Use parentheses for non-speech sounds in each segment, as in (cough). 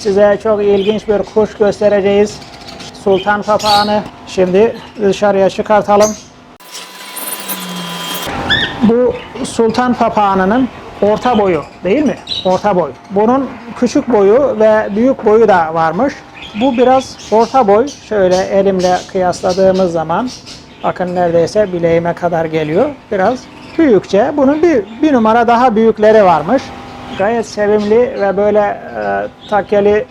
size çok ilginç bir kuş göstereceğiz. Sultan papağanı. Şimdi dışarıya çıkartalım. Bu sultan papağanının orta boyu değil mi? Orta boy. Bunun küçük boyu ve büyük boyu da varmış. Bu biraz orta boy. Şöyle elimle kıyasladığımız zaman bakın neredeyse bileğime kadar geliyor. Biraz büyükçe. Bunun bir, bir numara daha büyükleri varmış. Gayet sevimli ve böyle e, takyeli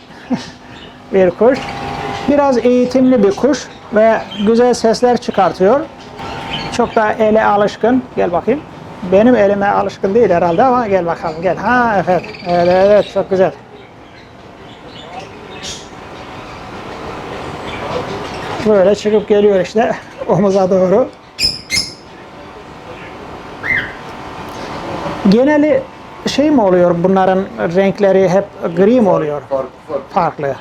(laughs) bir kuş. Biraz eğitimli bir kuş ve güzel sesler çıkartıyor. Çok da ele alışkın. Gel bakayım. Benim elime alışkın değil herhalde ama gel bakalım gel. Ha evet. Evet evet çok güzel. Böyle çıkıp geliyor işte (laughs) omuza doğru. Geneli şey mi oluyor bunların renkleri hep gri mi oluyor? Farklı farklı. farklı.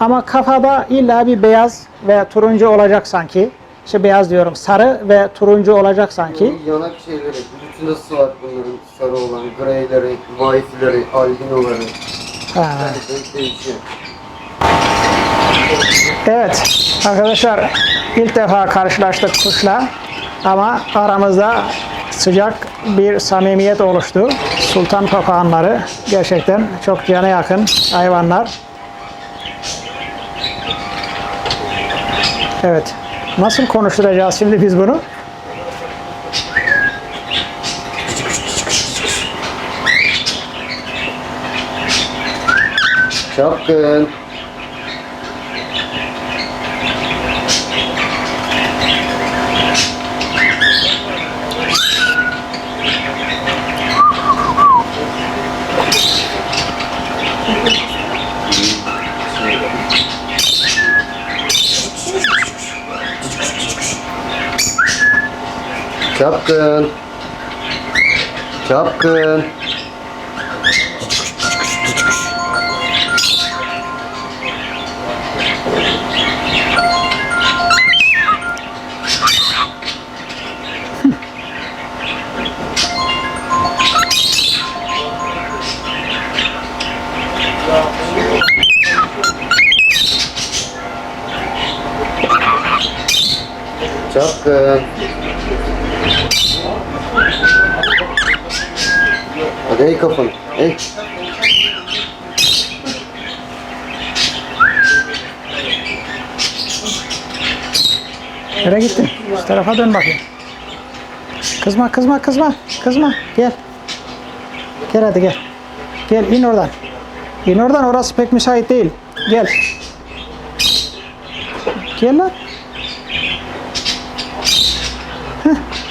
Ama kafada illa bir beyaz ve turuncu olacak sanki. İşte beyaz diyorum sarı ve turuncu olacak sanki. Yanak şeyleri, bütün ısı var bunların sarı olan, greyleri, mavileri, albinoları. Ha. Evet arkadaşlar ilk defa karşılaştık kuşla ama aramızda sıcak bir samimiyet oluştu. Sultan papağanları gerçekten çok cana yakın hayvanlar. Evet. Nasıl konuşturacağız şimdi biz bunu? Çapkın. Çapkın. Çapkın. Çapkın. Hadi ey kafanı. Ey. Nereye gittin? Şu tarafa dön bakayım. Kızma, kızma, kızma, kızma. Gel. Gel hadi gel. Gel in oradan. İn oradan orası pek müsait değil. Gel. Gel lan. Huh. (laughs)